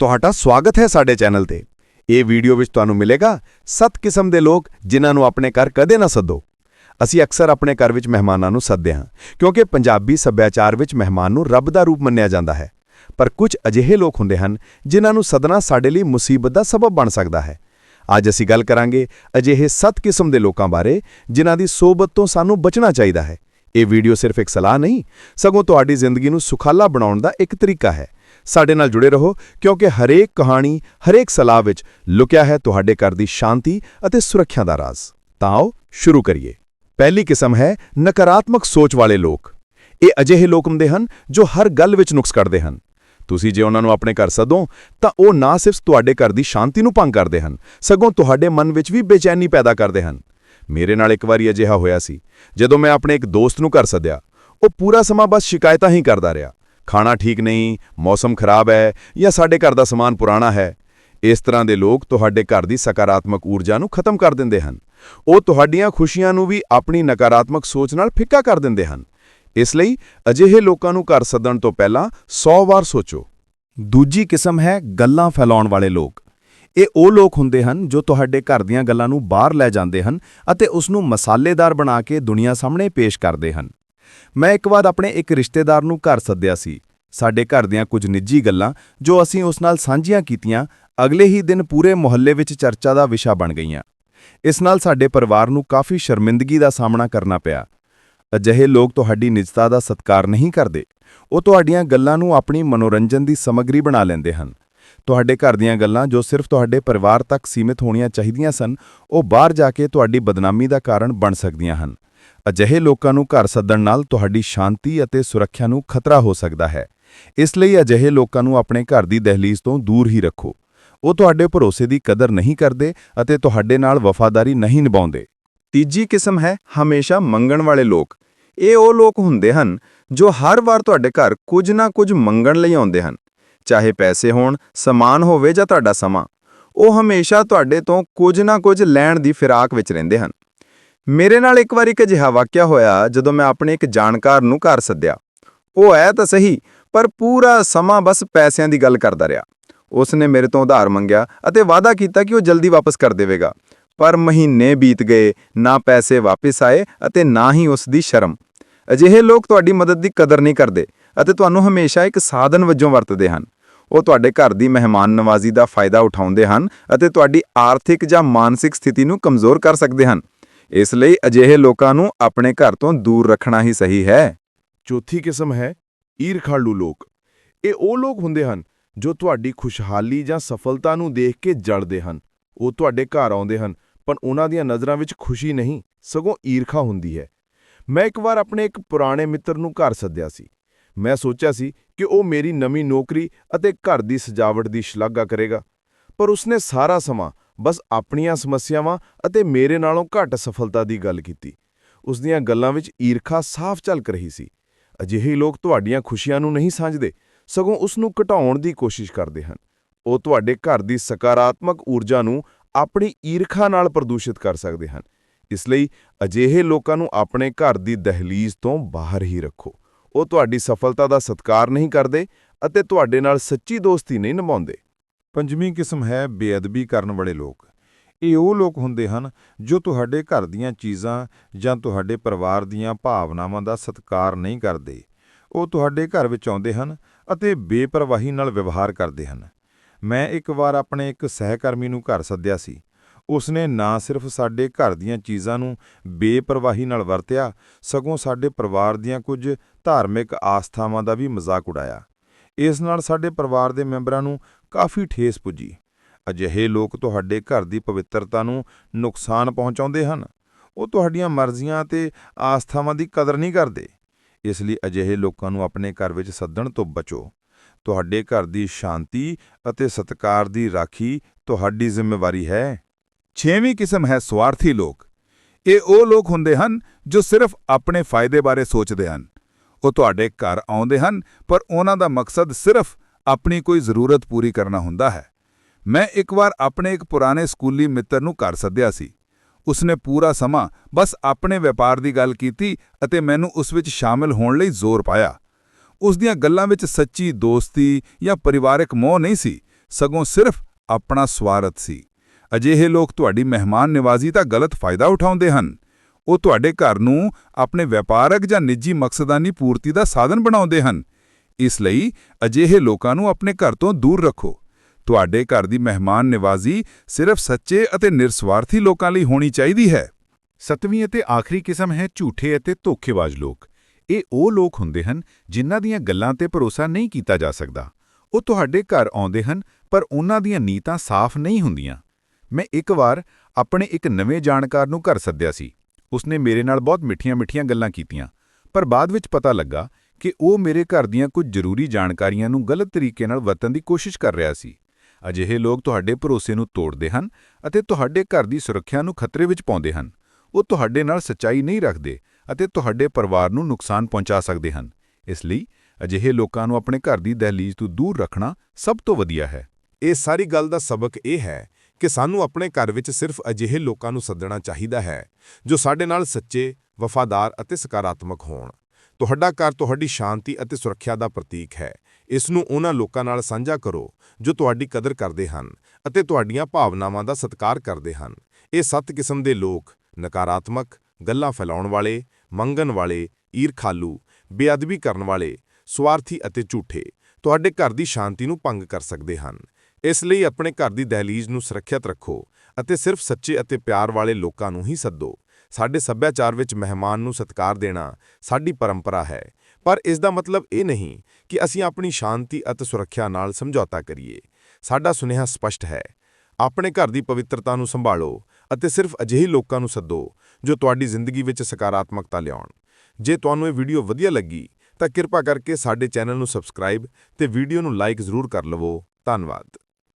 ਤੁਹਾਡਾ ਸਵਾਗਤ ਹੈ ਸਾਡੇ ਚੈਨਲ ਤੇ। ਇਹ ਵੀਡੀਓ ਵਿੱਚ ਤੁਹਾਨੂੰ ਮਿਲੇਗਾ ਸੱਤ ਕਿਸਮ ਦੇ ਲੋਕ ਜਿਨ੍ਹਾਂ ਨੂੰ ਆਪਣੇ ਘਰ ਕਦੇ ਨਾ ਸੱਦੋ। ਅਸੀਂ ਅਕਸਰ ਆਪਣੇ ਘਰ ਵਿੱਚ ਮਹਿਮਾਨਾਂ ਨੂੰ ਸੱਦਦੇ ਹਾਂ, ਕਿਉਂਕਿ ਪੰਜਾਬੀ ਸੱਭਿਆਚਾਰ ਵਿੱਚ ਮਹਿਮਾਨ ਨੂੰ ਰੱਬ ਦਾ ਰੂਪ ਮੰਨਿਆ ਜਾਂਦਾ ਹੈ। ਪਰ ਕੁਝ ਅਜਿਹੇ ਲੋਕ ਹੁੰਦੇ ਹਨ ਜਿਨ੍ਹਾਂ ਨੂੰ ਸੱਦਣਾ ਸਾਡੇ ਲਈ ਮੁਸੀਬਤ ਦਾ ਸਬਬ ਬਣ ਸਕਦਾ ਹੈ। ਅੱਜ ਅਸੀਂ ਗੱਲ ਕਰਾਂਗੇ ਅਜਿਹੇ ਸੱਤ ਕਿਸਮ ਦੇ ਲੋਕਾਂ ਬਾਰੇ ਜਿਨ੍ਹਾਂ ਦੀ ਸੋਬਤ ਤੋਂ ਸਾਨੂੰ ਬਚਣਾ ਚਾਹੀਦਾ ਹੈ। ਇਹ ਵੀਡੀਓ ਸਿਰਫ ਇੱਕ ਸਲਾਹ ਨਹੀਂ, ਸਗੋਂ ਤੁਹਾਡੀ ਜ਼ਿੰਦਗੀ ਨੂੰ ਸੁਖਾਲਾ ਬਣਾਉਣ ਦਾ ਇੱਕ ਤਰੀਕਾ ਹੈ। ਸਾਡੇ ਨਾਲ ਜੁੜੇ ਰਹੋ, ਕਿਉਂਕਿ ਹਰੇਕ ਕਹਾਣੀ, ਹਰੇਕ ਸਲਾਹ ਵਿੱਚ ਲੁਕਿਆ ਹੈ ਤੁਹਾਡੇ ਘਰ ਦੀ ਸ਼ਾਂਤੀ ਅਤੇ ਸੁਰੱਖਿਆ ਦਾ ਰਾਜ਼। ਤਾਂ ਆਓ, ਸ਼ੁਰੂ ਕਰੀਏ। ਪਹਿਲੀ ਕਿਸਮ ਹੈ ਨਕਾਰਾਤਮਕ ਸੋਚ ਵਾਲੇ ਲੋਕ। ਇਹ ਅਜਿਹੇ ਲੋਕ ਹੁੰਦੇ ਹਨ ਜੋ ਹਰ ਗੱਲ ਵਿੱਚ ਨੁਕਸ ਕੱਢਦੇ ਹਨ। ਤੁਸੀਂ ਜੇ ਉਹਨਾਂ ਨੂੰ ਆਪਣੇ ਘਰ ਸੱਦੋ, ਤਾਂ ਉਹ ਨਾ ਸਿਰਫ ਤੁਹਾਡੇ ਘਰ ਦੀ ਸ਼ਾਂਤੀ ਨੂੰ ਭੰਗ ਕਰਦੇ ਹਨ, ਸਗੋਂ ਤੁਹਾਡੇ ਮਨ ਵਿੱਚ ਵੀ ਬੇਚੈਨੀ ਪੈਦਾ ਕਰਦੇ ਹਨ। ਮੇਰੇ ਨਾਲ ਇੱਕ ਵਾਰੀ ਅਜਿਹਾ ਹੋਇਆ ਸੀ। ਜਦੋਂ ਮੈਂ ਆਪਣੇ ਇੱਕ ਦੋਸਤ ਨੂੰ ਘਰ ਸੱਦਿਆ, ਉਹ ਪੂਰਾ ਸਮਾਂ ਬਸ ਸ਼ਿਕਾਇਤਾਂ ਹੀ ਕਰਦਾ ਰਿਹਾ। ਖਾਣਾ ਠੀਕ ਨਹੀਂ, ਮੌਸਮ ਖਰਾਬ ਹੈ ਜਾਂ ਸਾਡੇ ਘਰ ਦਾ ਸਮਾਨ ਪੁਰਾਣਾ ਹੈ, ਇਸ ਤਰ੍ਹਾਂ ਦੇ ਲੋਕ ਤੁਹਾਡੇ ਘਰ ਦੀ ਸਕਾਰਾਤਮਕ ਊਰਜਾ ਨੂੰ ਖਤਮ ਕਰ ਦਿੰਦੇ ਹਨ। ਉਹ ਤੁਹਾਡੀਆਂ ਖੁਸ਼ੀਆਂ ਨੂੰ ਵੀ ਆਪਣੀ ਨਕਾਰਾਤਮਕ ਸੋਚ ਨਾਲ ਫਿੱਕਾ ਕਰ ਦਿੰਦੇ ਹਨ। ਇਸ ਲਈ ਅਜਿਹੇ ਲੋਕਾਂ ਨੂੰ ਘਰ ਸੱਦਣ ਤੋਂ ਪਹਿਲਾਂ 100 ਵਾਰ ਸੋਚੋ। ਦੂਜੀ ਕਿਸਮ ਹੈ ਗੱਲਾਂ ਫੈਲਾਉਣ ਵਾਲੇ ਲੋਕ। ਇਹ ਉਹ ਲੋਕ ਹੁੰਦੇ ਹਨ ਜੋ ਤੁਹਾਡੇ ਘਰ ਦੀਆਂ ਗੱਲਾਂ ਨੂੰ ਬਾਹਰ ਲੈ ਜਾਂਦੇ ਹਨ ਅਤੇ ਉਸ ਨੂੰ ਮਸਾਲੇਦਾਰ ਬਣਾ ਕੇ ਦੁਨੀਆ ਸਾਹਮਣੇ ਪੇਸ਼ ਕਰਦੇ ਹਨ। ਮੈਂ ਇੱਕ ਵਾਰ ਆਪਣੇ ਇੱਕ ਰਿਸ਼ਤੇਦਾਰ ਨੂੰ ਘਰ ਸੱਦਿਆ ਸੀ। ਸਾਡੇ ਘਰ ਦੀਆਂ ਕੁਝ ਨਿੱਜੀ ਗੱਲਾਂ ਜੋ ਅਸੀਂ ਉਸ ਨਾਲ ਸਾਂਝੀਆਂ ਕੀਤੀਆਂ, ਅਗਲੇ ਹੀ ਦਿਨ ਪੂਰੇ ਮੁਹੱਲੇ ਵਿੱਚ ਚਰਚਾ ਦਾ ਵਿਸ਼ਾ ਬਣ ਗਈਆਂ। ਇਸ ਨਾਲ ਸਾਡੇ ਪਰਿਵਾਰ ਨੂੰ ਕਾਫੀ ਸ਼ਰਮਿੰਦਗੀ ਦਾ ਸਾਹਮਣਾ ਕਰਨਾ ਪਿਆ। ਅਜਿਹੇ ਲੋਕ ਤੁਹਾਡੀ ਨਿਜਤਾ ਦਾ ਸਤਿਕਾਰ ਨਹੀਂ ਕਰਦੇ। ਉਹ ਤੁਹਾਡੀਆਂ ਗੱਲਾਂ ਨੂੰ ਆਪਣੀ ਮਨੋਰੰਜਨ ਦੀ ਸਮੱਗਰੀ ਬਣਾ ਲੈਂਦੇ ਹਨ। ਤੁਹਾਡੇ ਘਰ ਦੀਆਂ ਗੱਲਾਂ ਜੋ ਸਿਰਫ ਤੁਹਾਡੇ ਪਰਿਵਾਰ ਤੱਕ ਸੀਮਿਤ ਹੋਣੀਆਂ ਚਾਹੀਦੀਆਂ ਸਨ, ਉਹ ਬਾਹਰ ਜਾ ਕੇ ਤੁਹਾਡੀ ਬਦਨਾਮੀ ਦਾ ਕਾਰਨ ਬਣ ਸਕਦੀਆਂ ਹਨ। ਅਜਿਹੇ ਲੋਕਾਂ ਨੂੰ ਘਰ ਸੱਦਣ ਨਾਲ ਤੁਹਾਡੀ ਸ਼ਾਂਤੀ ਅਤੇ ਸੁਰੱਖਿਆ ਨੂੰ ਖਤਰਾ ਹੋ ਸਕਦਾ ਹੈ। ਇਸ ਲਈ ਅਜਿਹੇ ਲੋਕਾਂ ਨੂੰ ਆਪਣੇ ਘਰ ਦੀ ਦਹਲੀਜ਼ ਤੋਂ ਦੂਰ ਹੀ ਰੱਖੋ। ਉਹ ਤੁਹਾਡੇ ਭਰੋਸੇ ਦੀ ਕਦਰ ਨਹੀਂ ਕਰਦੇ ਅਤੇ ਤੁਹਾਡੇ ਨਾਲ ਵਫਾਦਾਰੀ ਨਹੀਂ ਨਿਭਾਉਂਦੇ। ਤੀਜੀ ਕਿਸਮ ਹੈ ਹਮੇਸ਼ਾ ਮੰਗਣ ਵਾਲੇ ਲੋਕ। ਇਹ ਉਹ ਲੋਕ ਹੁੰਦੇ ਹਨ ਜੋ ਹਰ ਵਾਰ ਤੁਹਾਡੇ ਘਰ ਕੁਝ ਨਾ ਕੁਝ ਮੰਗਣ ਲਈ ਆਉਂਦੇ ਹਨ। ਚਾਹੇ ਪੈਸੇ ਹੋਣ, ਸਮਾਨ ਹੋਵੇ ਜਾਂ ਤੁਹਾਡਾ ਸਮਾਂ, ਉਹ ਹਮੇਸ਼ਾ ਤੁਹਾਡੇ ਤੋਂ ਕੁਝ ਨਾ ਕੁਝ ਲੈਣ ਦੀ ਫਿਰਾਕ ਵਿੱਚ ਰਹਿੰਦੇ ਹਨ। ਮੇਰੇ ਨਾਲ ਇੱਕ ਵਾਰ ਇੱਕ ਅਜਿਹਾ ਵਾਕਿਆ ਹੋਇਆ ਜਦੋਂ ਮੈਂ ਆਪਣੇ ਇੱਕ ਜਾਣਕਾਰ ਨੂੰ ਘਰ ਸੱਦਿਆ। ਉਹ ਆਇਆ ਤਾਂ ਸਹੀ, ਪਰ ਪੂਰਾ ਸਮਾਂ ਬਸ ਪੈਸਿਆਂ ਦੀ ਗੱਲ ਕਰਦਾ ਰਿਹਾ। ਉਸ ਨੇ ਮੇਰੇ ਤੋਂ ਉਧਾਰ ਮੰਗਿਆ ਅਤੇ ਵਾਅਦਾ ਕੀਤਾ ਕਿ ਉਹ ਜਲਦੀ ਵਾਪਸ ਕਰ ਦੇਵੇਗਾ। ਪਰ ਮਹੀਨੇ ਬੀਤ ਗਏ, ਨਾ ਪੈਸੇ ਵਾਪਸ ਆਏ ਅਤੇ ਨਾ ਹੀ ਉਸ ਦੀ ਸ਼ਰਮ। ਅਜਿਹੇ ਲੋਕ ਤੁਹਾਡੀ ਮਦਦ ਦੀ ਕਦਰ ਨਹੀਂ ਕਰਦੇ ਅਤੇ ਤੁਹਾਨੂੰ ਹਮੇਸ਼ਾ ਇੱਕ ਸਾਧਨ ਵਜੋਂ ਵਰਤਦੇ ਹਨ। ਉਹ ਤੁਹਾਡੇ ਘਰ ਦੀ ਮਹਿਮਾਨ ਨਵਾਜ਼ੀ ਦਾ ਫਾਇਦਾ ਉਠਾਉਂਦੇ ਹਨ ਅਤੇ ਤੁਹਾਡੀ ਆਰਥਿਕ ਜਾਂ ਮਾਨਸਿਕ ਸਥਿਤੀ ਨੂੰ ਕਮਜ਼ੋਰ ਕਰ ਸਕਦੇ ਹਨ। ਇਸ ਲਈ ਅਜਿਹੇ ਲੋਕਾਂ ਨੂੰ ਆਪਣੇ ਘਰ ਤੋਂ ਦੂਰ ਰੱਖਣਾ ਹੀ ਸਹੀ ਹੈ। ਚੌਥੀ ਕਿਸਮ ਹੈ, ਈਰਖਾਲੂ ਲੋਕ। ਇਹ ਉਹ ਲੋਕ ਹੁੰਦੇ ਹਨ ਜੋ ਤੁਹਾਡੀ ਖੁਸ਼ਹਾਲੀ ਜਾਂ ਸਫਲਤਾ ਨੂੰ ਦੇਖ ਕੇ ਜਲਦੇ ਹਨ। ਉਹ ਤੁਹਾਡੇ ਘਰ ਆਉਂਦੇ ਹਨ, ਪਰ ਉਹਨਾਂ ਦੀਆਂ ਨਜ਼ਰਾਂ ਵਿੱਚ ਖੁਸ਼ੀ ਨਹੀਂ, ਸਗੋਂ ਈਰਖਾ ਹੁੰਦੀ ਹੈ। ਮੈਂ ਇੱਕ ਵਾਰ ਆਪਣੇ ਇੱਕ ਪੁਰਾਣੇ ਮਿੱਤਰ ਨੂੰ ਘਰ ਸੱਦਿਆ ਸੀ। ਮੈਂ ਸੋਚਿਆ ਸੀ ਕਿ ਉਹ ਮੇਰੀ ਨਵੀਂ ਨੌਕਰੀ ਅਤੇ ਘਰ ਦੀ ਸਜਾਵਟ ਦੀ ਸ਼ਲਾਘਾ ਕਰੇਗਾ। ਪਰ ਉਸਨੇ ਸਾਰਾ ਸਮਾਂ ਬਸ ਆਪਣੀਆਂ ਸਮੱਸਿਆਵਾਂ ਅਤੇ ਮੇਰੇ ਨਾਲੋਂ ਘੱਟ ਸਫਲਤਾ ਦੀ ਗੱਲ ਕੀਤੀ। ਉਸ ਦੀਆਂ ਗੱਲਾਂ ਵਿੱਚ ਈਰਖਾ ਸਾਫ਼ ਝਲਕ ਰਹੀ ਸੀ। ਅਜਿਹੇ ਲੋਕ ਤੁਹਾਡੀਆਂ ਖੁਸ਼ੀਆਂ ਨੂੰ ਨਹੀਂ ਸਮਝਦੇ ਸਗੋਂ ਉਸ ਨੂੰ ਘਟਾਉਣ ਦੀ ਕੋਸ਼ਿਸ਼ ਕਰਦੇ ਹਨ। ਉਹ ਤੁਹਾਡੇ ਘਰ ਦੀ ਸਕਾਰਾਤਮਕ ਊਰਜਾ ਨੂੰ ਆਪਣੀ ਈਰਖਾ ਨਾਲ ਪ੍ਰਦੂਸ਼ਿਤ ਕਰ ਸਕਦੇ ਹਨ। ਇਸ ਲਈ ਅਜਿਹੇ ਲੋਕਾਂ ਨੂੰ ਆਪਣੇ ਘਰ ਦੀ ਦਹਲੀਜ਼ ਤੋਂ ਬਾਹਰ ਹੀ ਰੱਖੋ। ਉਹ ਤੁਹਾਡੀ ਸਫਲਤਾ ਦਾ ਸਤਿਕਾਰ ਨਹੀਂ ਕਰਦੇ ਅਤੇ ਤੁਹਾਡੇ ਨਾਲ ਸੱਚੀ ਦੋਸਤੀ ਨਹੀਂ ਨਿਭਾਉਂਦੇ। ਪੰਜਵੀਂ ਕਿਸਮ ਹੈ ਬੇਅਦਬੀ ਕਰਨ ਵਾਲੇ ਲੋਕ। ਇਹ ਉਹ ਲੋਕ ਹੁੰਦੇ ਹਨ ਜੋ ਤੁਹਾਡੇ ਘਰ ਦੀਆਂ ਚੀਜ਼ਾਂ ਜਾਂ ਤੁਹਾਡੇ ਪਰਿਵਾਰ ਦੀਆਂ ਭਾਵਨਾਵਾਂ ਦਾ ਸਤਿਕਾਰ ਨਹੀਂ ਕਰਦੇ। ਉਹ ਤੁਹਾਡੇ ਘਰ ਵਿੱਚ ਆਉਂਦੇ ਹਨ ਅਤੇ ਬੇਪਰਵਾਹੀ ਨਾਲ ਵਿਵਹਾਰ ਕਰਦੇ ਹਨ। ਮੈਂ ਇੱਕ ਵਾਰ ਆਪਣੇ ਇੱਕ ਸਹਿਕਰਮੀ ਨੂੰ ਘਰ ਸੱਦਿਆ ਸੀ। ਉਸਨੇ ਨਾ ਸਿਰਫ ਸਾਡੇ ਘਰ ਦੀਆਂ ਚੀਜ਼ਾਂ ਨੂੰ ਬੇਪਰਵਾਹੀ ਨਾਲ ਵਰਤਿਆ, ਸਗੋਂ ਸਾਡੇ ਪਰਿਵਾਰ ਦੀਆਂ ਕੁਝ ਧਾਰਮਿਕ ਆਸਥਾਵਾਂ ਦਾ ਵੀ ਮਜ਼ਾਕ ਉਡਾਇਆ। ਇਸ ਨਾਲ ਸਾਡੇ ਪਰਿਵਾਰ ਦੇ ਮੈਂਬਰਾਂ ਨੂੰ ਕਾਫੀ ਠੇਸ ਪੁੱਜੀ। ਅਜਿਹੇ ਲੋਕ ਤੁਹਾਡੇ ਘਰ ਦੀ ਪਵਿੱਤਰਤਾ ਨੂੰ ਨੁਕਸਾਨ ਪਹੁੰਚਾਉਂਦੇ ਹਨ। ਉਹ ਤੁਹਾਡੀਆਂ ਮਰਜ਼ੀਆਂ ਤੇ ਆਸਥਾਵਾਂ ਦੀ ਕਦਰ ਨਹੀਂ ਕਰਦੇ। ਇਸ ਲਈ ਅਜਿਹੇ ਲੋਕਾਂ ਨੂੰ ਆਪਣੇ ਘਰ ਵਿੱਚ ਸੱਦਣ ਤੋਂ ਬਚੋ। ਤੁਹਾਡੇ ਘਰ ਦੀ ਸ਼ਾਂਤੀ ਅਤੇ ਸਤਿਕਾਰ ਦੀ ਰਾਖੀ ਤੁਹਾਡੀ ਜ਼ਿੰਮੇਵਾਰੀ ਹੈ। ਛੇਵੀਂ ਕਿਸਮ ਹੈ ਸਵਾਰਥੀ ਲੋਕ। ਇਹ ਉਹ ਲੋਕ ਹੁੰਦੇ ਹਨ ਜੋ ਸਿਰਫ ਆਪਣੇ ਫਾਇਦੇ ਬਾਰੇ ਸੋਚਦੇ ਹਨ। ਉਹ ਤੁਹਾਡੇ ਘਰ ਆਉਂਦੇ ਹਨ, ਪਰ ਉਹਨਾਂ ਦਾ ਮਕਸਦ ਸਿਰਫ ਆਪਣੀ ਕੋਈ ਜ਼ਰੂਰਤ ਪੂਰੀ ਕਰਨਾ ਹੁੰਦਾ ਹੈ। ਮੈਂ ਇੱਕ ਵਾਰ ਆਪਣੇ ਇੱਕ ਪੁਰਾਣੇ ਸਕੂਲੀ ਮਿੱਤਰ ਨੂੰ ਘਰ ਸੱਦਿਆ ਸੀ। ਉਸਨੇ ਪੂਰਾ ਸਮਾਂ ਬਸ ਆਪਣੇ ਵਪਾਰ ਦੀ ਗੱਲ ਕੀਤੀ ਅਤੇ ਮੈਨੂੰ ਉਸ ਵਿੱਚ ਸ਼ਾਮਿਲ ਹੋਣ ਲਈ ਜ਼ੋਰ ਪਾਇਆ। ਉਸ ਦੀਆਂ ਗੱਲਾਂ ਵਿੱਚ ਸੱਚੀ ਦੋਸਤੀ ਜਾਂ ਪਰਿਵਾਰਕ ਮੋਹ ਨਹੀਂ ਸੀ, ਸਗੋਂ ਸਿਰਫ ਆਪਣਾ ਸਵਾਰਥ ਸੀ। ਅਜਿਹੇ ਲੋਕ ਤੁਹਾਡੀ ਮਹਿਮਾਨ ਨਿਵਾਜ਼ੀ ਦਾ ਗਲਤ ਫਾਇਦਾ ਉਠਾਉਂਦੇ ਹਨ। ਉਹ ਤੁਹਾਡੇ ਘਰ ਨੂੰ ਆਪਣੇ ਵਪਾਰਕ ਜਾਂ ਨਿੱਜੀ ਮਕਸਦਾਂ ਦੀ ਪੂਰਤੀ ਦਾ ਸਾਧਨ ਬਣਾਉਂਦੇ ਹਨ। ਇਸ ਲਈ ਅਜਿਹੇ ਲੋਕਾਂ ਨੂੰ ਆਪਣੇ ਘਰ ਤੋਂ ਦੂਰ ਰੱਖੋ। ਤੁਹਾਡੇ ਘਰ ਦੀ ਮਹਿਮਾਨ ਨਿਵਾਜ਼ੀ ਸਿਰਫ ਸੱਚੇ ਅਤੇ ਨਿਰਸਵਾਰਥੀ ਲੋਕਾਂ ਲਈ ਹੋਣੀ ਚਾਹੀਦੀ ਹੈ। ਸੱਤਵੀਂ ਅਤੇ ਆਖਰੀ ਕਿਸਮ ਹੈ ਝੂਠੇ ਅਤੇ ਧੋਖੇਬਾਜ਼ ਲੋਕ। ਇਹ ਉਹ ਲੋਕ ਹੁੰਦੇ ਹਨ ਜਿਨ੍ਹਾਂ ਦੀਆਂ ਗੱਲਾਂ ਤੇ ਭਰੋਸਾ ਨਹੀਂ ਕੀਤਾ ਜਾ ਸਕਦਾ। ਉਹ ਤੁਹਾਡੇ ਘਰ ਆਉਂਦੇ ਹਨ ਪਰ ਉਹਨਾਂ ਦੀਆਂ ਨੀਤਾਂ ਸਾਫ਼ ਨਹੀਂ ਹੁੰਦੀਆਂ। ਮੈਂ ਇੱਕ ਵਾਰ ਆਪਣੇ ਇੱਕ ਨਵੇਂ ਜਾਣਕਾਰ ਨੂੰ ਘਰ ਸੱਦਿਆ ਸੀ। ਉਸਨੇ ਮੇਰੇ ਨਾਲ ਬਹੁਤ ਮਿੱਠੀਆਂ-ਮਿੱਠੀਆਂ ਗੱਲਾਂ ਕੀਤੀਆਂ, ਪਰ ਬਾਅਦ ਵਿੱਚ ਪਤਾ ਲੱਗਾ ਕਿ ਉਹ ਮੇਰੇ ਘਰ ਦੀਆਂ ਕੁਝ ਜ਼ਰੂਰੀ ਜਾਣਕਾਰੀਆਂ ਨੂੰ ਗਲਤ ਤਰੀਕੇ ਨਾਲ ਵਰਤਣ ਦੀ ਕੋਸ਼ਿਸ਼ ਕਰ ਰਿਹਾ ਸੀ। ਅਜਿਹੇ ਲੋਕ ਤੁਹਾਡੇ ਭਰੋਸੇ ਨੂੰ ਤੋੜਦੇ ਹਨ ਅਤੇ ਤੁਹਾਡੇ ਘਰ ਦੀ ਸੁਰੱਖਿਆ ਨੂੰ ਖਤਰੇ ਵਿੱਚ ਪਾਉਂਦੇ ਹਨ। ਉਹ ਤੁਹਾਡੇ ਨਾਲ ਸੱਚਾਈ ਨਹੀਂ ਰੱਖਦੇ ਅਤੇ ਤੁਹਾਡੇ ਪਰਿਵਾਰ ਨੂੰ ਨੁਕਸਾਨ ਪਹੁੰਚਾ ਸਕਦੇ ਹਨ। ਇਸ ਲਈ ਅਜਿਹੇ ਲੋਕਾਂ ਨੂੰ ਆਪਣੇ ਘਰ ਦੀ ਦਹਲੀਜ਼ ਤੋਂ ਦੂਰ ਰੱਖਣਾ ਸਭ ਤੋਂ ਵਧੀਆ ਹੈ। ਇਹ ਸਾਰੀ ਗੱਲ ਦਾ ਸਬਕ ਇਹ ਹੈ ਕਿ ਸਾਨੂੰ ਆਪਣੇ ਘਰ ਵਿੱਚ ਸਿਰਫ ਅਜਿਹੇ ਲੋਕਾਂ ਨੂੰ ਸੱਦਣਾ ਚਾਹੀਦਾ ਹੈ ਜੋ ਸਾਡੇ ਨਾਲ ਸੱਚੇ, ਵਫਾਦਾਰ ਅਤੇ ਸਕਾਰਾਤਮਕ ਹੋਣ। ਤੁਹਾਡਾ ਘਰ ਤੁਹਾਡੀ ਸ਼ਾਂਤੀ ਅਤੇ ਸੁਰੱਖਿਆ ਦਾ ਪ੍ਰਤੀਕ ਹੈ। ਇਸ ਨੂੰ ਉਹਨਾਂ ਲੋਕਾਂ ਨਾਲ ਸਾਂਝਾ ਕਰੋ ਜੋ ਤੁਹਾਡੀ ਕਦਰ ਕਰਦੇ ਹਨ ਅਤੇ ਤੁਹਾਡੀਆਂ ਭਾਵਨਾਵਾਂ ਦਾ ਸਤਿਕਾਰ ਕਰਦੇ ਹਨ। ਇਹ ਸੱਤ ਕਿਸਮ ਦੇ ਲੋਕ ਨਕਾਰਾਤਮਕ, ਗੱਲਾਂ ਫੈਲਾਉਣ ਵਾਲੇ, ਮੰਗਣ ਵਾਲੇ, ਈਰਖਾਲੂ, ਬੇਅਦਬੀ ਕਰਨ ਵਾਲੇ, ਸਵਾਰਥੀ ਅਤੇ ਝੂਠੇ ਤੁਹਾਡੇ ਘਰ ਦੀ ਸ਼ਾਂਤੀ ਨੂੰ ਭੰਗ ਕਰ ਸਕਦੇ ਹਨ। ਇਸ ਲਈ ਆਪਣੇ ਘਰ ਦੀ ਦਹਲੀਜ਼ ਨੂੰ ਸੁਰੱਖਿਅਤ ਰੱਖੋ ਅਤੇ ਸਿਰਫ ਸੱਚੇ ਅਤੇ ਪਿਆਰ ਵਾਲੇ ਲੋਕਾਂ ਨੂੰ ਹੀ ਸੱਦੋ। ਸਾਡੇ ਸੱਭਿਆਚਾਰ ਵਿੱਚ ਮਹਿਮਾਨ ਨੂੰ ਸਤਿਕਾਰ ਦੇਣਾ ਸਾਡੀ ਪਰੰਪਰਾ ਹੈ। ਪਰ ਇਸ ਦਾ ਮਤਲਬ ਇਹ ਨਹੀਂ ਕਿ ਅਸੀਂ ਆਪਣੀ ਸ਼ਾਂਤੀ ਅਤੇ ਸੁਰੱਖਿਆ ਨਾਲ ਸਮਝੌਤਾ ਕਰੀਏ। ਸਾਡਾ ਸੁਨੇਹਾ ਸਪਸ਼ਟ ਹੈ। ਆਪਣੇ ਘਰ ਦੀ ਪਵਿੱਤਰਤਾ ਨੂੰ ਸੰਭਾਲੋ ਅਤੇ ਸਿਰਫ ਅਜਿਹੇ ਲੋਕਾਂ ਨੂੰ ਸੱਦੋ ਜੋ ਤੁਹਾਡੀ ਜ਼ਿੰਦਗੀ ਵਿੱਚ ਸਕਾਰਾਤਮਕਤਾ ਲਿਆਉਣ। ਜੇ ਤੁਹਾਨੂੰ ਇਹ ਵੀਡੀਓ ਵਧੀਆ ਲੱਗੀ, ਤਾਂ ਕਿਰਪਾ ਕਰਕੇ ਸਾਡੇ ਚੈਨਲ ਨੂੰ ਸਬਸਕ੍ਰਾਈਬ ਤੇ ਵੀਡੀਓ ਨੂੰ ਲਾਈਕ ਜ਼ਰੂਰ ਕਰ ਲਵੋ। ਧੰਨਵਾਦ।